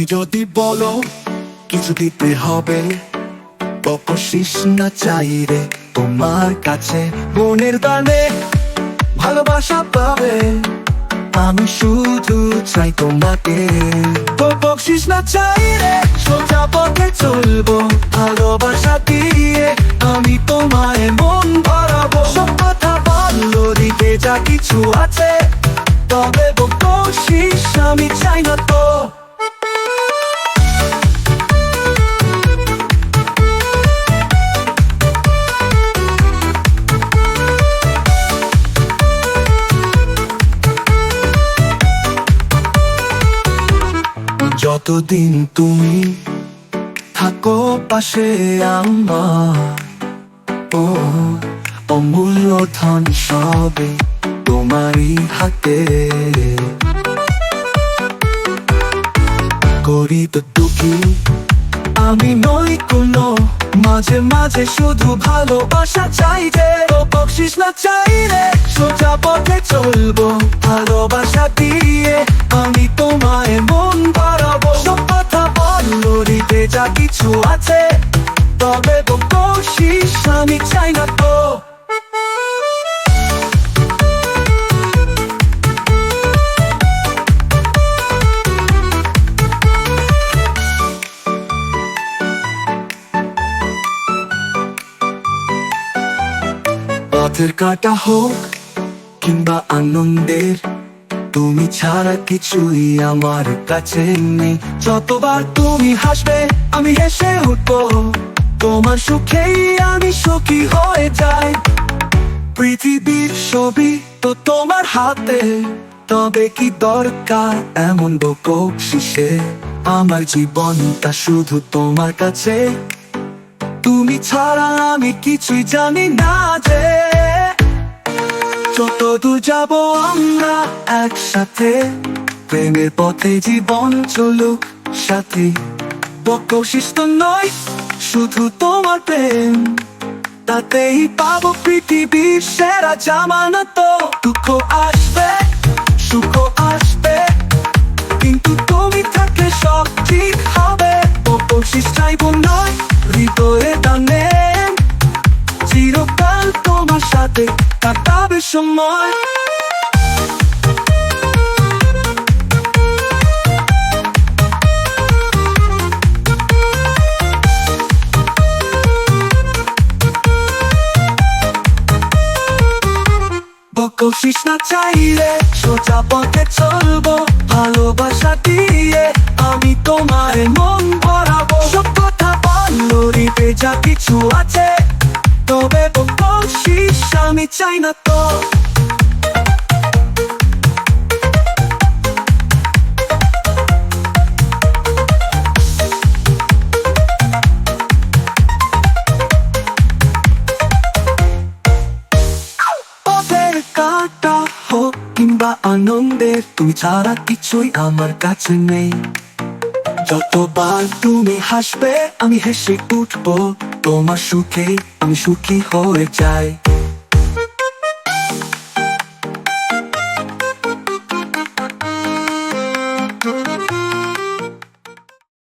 যদি বলো কিছু দিতে হবে বকশিস না চাই রে তোমার কাছে মনের দানে ভালোবাসা পাবে। আমি শুধু চাই তোমাকে। তো বকশিস না চাই রে সোজা পথে চলবো, ভালোবাসা দিয়ে আমি তোমায় মন ভরাবো। সব কথা বলল দিতে যা কিছু আছে যতদিন তুমি থাকো পাশে আমার। ও, অমূল্য ধন সবে তোমারই হাতে। করি তো দুঃখী, আমি নই কোনো, মাঝে মাঝে শুধু ভালোবাসা চাই রে ও বকশিস না চাই রে, সোজা পথে চলবো ভালোবাসা দিয়ে। আমি তোমায় মন বাড়াবো যা কিছু আছে তবে বকশিস আমি চাই না তো। পথের কাটা হোক কিংবা আনন্দের তুমি ছাড়া কিছুই আমার কাছে নেই। যতবার তুমি হাসবে, আমি হেসে উঠবো। তোমার সুখেই আমি সুখী হয়ে যাই। পৃথিবীর ছবি তো তোমার হাতে, তবে কি দরকার এমন বকশিসে আমার জীবনটা শুধু তোমার কাছে। তুমি ছাড়া আমি কিছুই জানি না যে যত দূর যাব আমরা একসাথে, প্রেমের পথে জীবন চলুক সাথে। বকশিস নয় শুধু তোমার প্রেম। তাতেই পাবো পৃথিবীর সেরা জামানত। দুঃখ আসবে কাটাবে সময়। বকশিস না চাইলে সোজা পথে চলবো, ভালোবাসা দিয়ে আমি তোমার মন ভরাবো। সব কথা বলল হৃদে যা কিছু আছে তবে বকশিস আমি চাই না তো কাটা হোক কিংবা আনন্দের তুমি ছাড়া কিছুই আমার কাছে নেই যতবার তুমি হাসবে আমি হেসে উঠবো তোমার সুখে আমি সুখী হয়ে যাই।